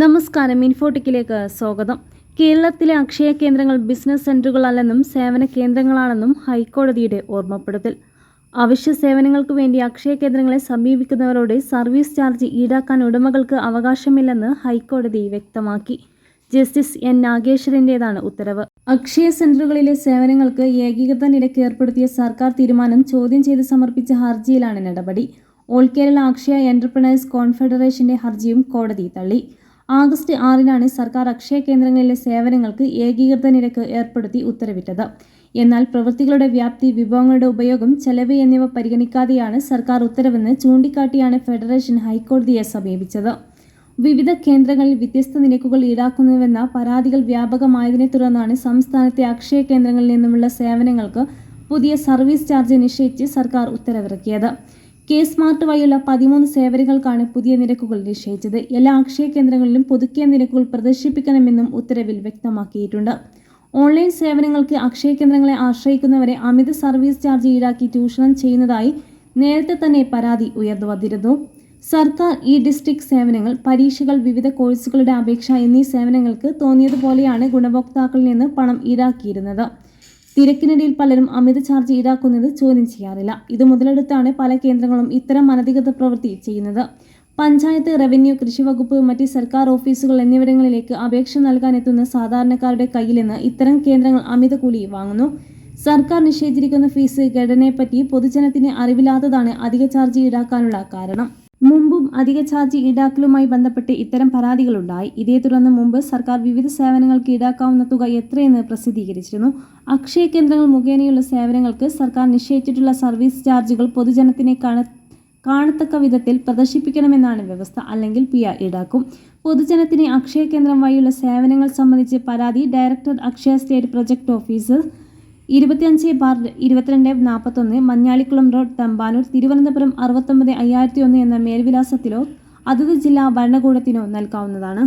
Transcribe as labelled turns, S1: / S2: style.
S1: നമസ്കാരം ഇൻഫോട്ടിക്കിലേക്ക് സ്വാഗതം. കേരളത്തിലെ അക്ഷയ കേന്ദ്രങ്ങൾ ബിസിനസ് സെന്ററുകളല്ലെന്നും സേവന കേന്ദ്രങ്ങളാണെന്നും ഹൈക്കോടതിയുടെ ഓർമ്മപ്പെടുത്തൽ. അവശ്യ സേവനങ്ങൾക്ക് വേണ്ടി അക്ഷയ കേന്ദ്രങ്ങളെ സമീപിക്കുന്നവരോട് സർവീസ് ചാർജ് ഈടാക്കാൻ ഉടമകൾക്ക് അവകാശമില്ലെന്ന് ഹൈക്കോടതി വ്യക്തമാക്കി. Justice N. നാഗേശ്വരന്റേതാണ് ഉത്തരവ്. അക്ഷയ സെന്ററുകളിലെ സേവനങ്ങൾക്ക് ഏകീകൃത നിരക്ക് ഏർപ്പെടുത്തിയ സർക്കാർ തീരുമാനം ചോദ്യം ചെയ്ത് സമർപ്പിച്ച ഹർജിയിലാണ് നടപടി. ഓൾ കേരള അക്ഷയ എന്റർപ്രണേഴ്സ് കോൺഫെഡറേഷന്റെ ഹർജിയും കോടതി തള്ളി. ആഗസ്റ്റ് ആറിനാണ് സർക്കാർ അക്ഷയ കേന്ദ്രങ്ങളിലെ സേവനങ്ങൾക്ക് ഏകീകൃത നിരക്ക് ഏർപ്പെടുത്തി ഉത്തരവിട്ടത്. എന്നാൽ പ്രവൃത്തികളുടെ വ്യാപ്തി വിഭവങ്ങളുടെ ഉപയോഗം ചെലവ് എന്നിവ പരിഗണിക്കാതെയാണ് സർക്കാർ ഉത്തരവെന്ന് ചൂണ്ടിക്കാട്ടിയാണ് ഫെഡറേഷൻ ഹൈക്കോടതിയെ സമീപിച്ചത്. വിവിധ കേന്ദ്രങ്ങളിൽ വ്യത്യസ്ത നിരക്കുകൾ ഈടാക്കുന്നുവെന്ന പരാതികൾ വ്യാപകമായതിനെ തുടർന്നാണ് സംസ്ഥാനത്തെ അക്ഷയ കേന്ദ്രങ്ങളിൽ നിന്നുമുള്ള സേവനങ്ങൾക്ക് പുതിയ സർവീസ് ചാർജ് നിശ്ചയിച്ച് സർക്കാർ ഉത്തരവിറക്കിയത്. കെ സ്മാർട്ട് വഴിയുള്ള പതിമൂന്ന് സേവനങ്ങൾക്കാണ് പുതിയ നിരക്കുകൾ നിശ്ചയിച്ചത്. എല്ലാ അക്ഷയ കേന്ദ്രങ്ങളിലും പുതുക്കിയ നിരക്കുകൾ പ്രദർശിപ്പിക്കണമെന്നും ഉത്തരവിൽ വ്യക്തമാക്കിയിട്ടുണ്ട്. ഓൺലൈൻ സേവനങ്ങൾക്ക് അക്ഷയ കേന്ദ്രങ്ങളെ ആശ്രയിക്കുന്നവരെ അമിത സർവീസ് ചാർജ് ഈടാക്കി ചൂഷണം ചെയ്യുന്നതായി നേരത്തെ തന്നെ പരാതി ഉയർന്നു വന്നിരുന്നു. സർക്കാർ ഇ ഡിസ്ട്രിക്ട് സേവനങ്ങൾ പരീക്ഷകൾ വിവിധ കോഴ്സുകളുടെ അപേക്ഷ എന്നീ സേവനങ്ങൾക്ക് തോന്നിയതുപോലെയാണ് ഗുണഭോക്താക്കളിൽ നിന്ന് പണം ഈടാക്കിയിരുന്നത്. തിരക്കിനിടയിൽ പലരും അമിത ചാർജ് ഈടാക്കുന്നത് ചോദ്യം ചെയ്യാറില്ല. ഇത് മുതലെടുത്താണ് പല കേന്ദ്രങ്ങളും ഇത്തരം അനധികൃത പ്രവൃത്തി ചെയ്യുന്നത്. പഞ്ചായത്ത് റവന്യൂ കൃഷിവകുപ്പ് മറ്റ് സർക്കാർ ഓഫീസുകൾ എന്നിവിടങ്ങളിലേക്ക് അപേക്ഷ നൽകാനെത്തുന്ന സാധാരണക്കാരുടെ കയ്യിൽ നിന്ന് ഇത്തരം കേന്ദ്രങ്ങൾ അമിത കൂലി വാങ്ങുന്നു. സർക്കാർ നിഷേധിച്ചിരിക്കുന്ന ഫീസ് ഘടനയെപ്പറ്റി പൊതുജനത്തിന് അറിവില്ലാത്തതാണ് അധിക ചാർജ് ഈടാക്കാനുള്ള കാരണം. മുമ്പും അധിക ചാർജ് ഈടാക്കലുമായി ബന്ധപ്പെട്ട് ഇത്തരം പരാതികളുണ്ടായി. ഇതേ തുടർന്ന് മുമ്പ് സർക്കാർ വിവിധ സേവനങ്ങൾക്ക് ഈടാക്കാവുന്ന തുക എത്രയെന്ന് പ്രസിദ്ധീകരിച്ചിരുന്നു. അക്ഷയ കേന്ദ്രങ്ങൾ മുഖേനയുള്ള സേവനങ്ങൾക്ക് സർക്കാർ നിശ്ചയിച്ചിട്ടുള്ള സർവീസ് ചാർജുകൾ പൊതുജനത്തിനെ കാണ കാണത്തക്ക വിധത്തിൽ പ്രദർശിപ്പിക്കണമെന്നാണ് വ്യവസ്ഥ അല്ലെങ്കിൽ പി ആർ ഈടാക്കും. പൊതുജനത്തിന് അക്ഷയ കേന്ദ്രം വഴിയുള്ള സേവനങ്ങൾ സംബന്ധിച്ച് പരാതി director Akshaya state project officer ഇരുപത്തിയഞ്ച് ബാർ ഇരുപത്തിരണ്ട് നാൽപ്പത്തൊന്ന് മഞ്ഞാളിക്കുളം റോഡ് തമ്പാനൂർ തിരുവനന്തപുരം അറുപത്തൊമ്പത് അയ്യായിരത്തി ഒന്ന് എന്ന മേൽവിലാസത്തിലോ അതത് ജില്ലാ ഭരണകൂടത്തിനോ നൽകാവുന്നതാണ്.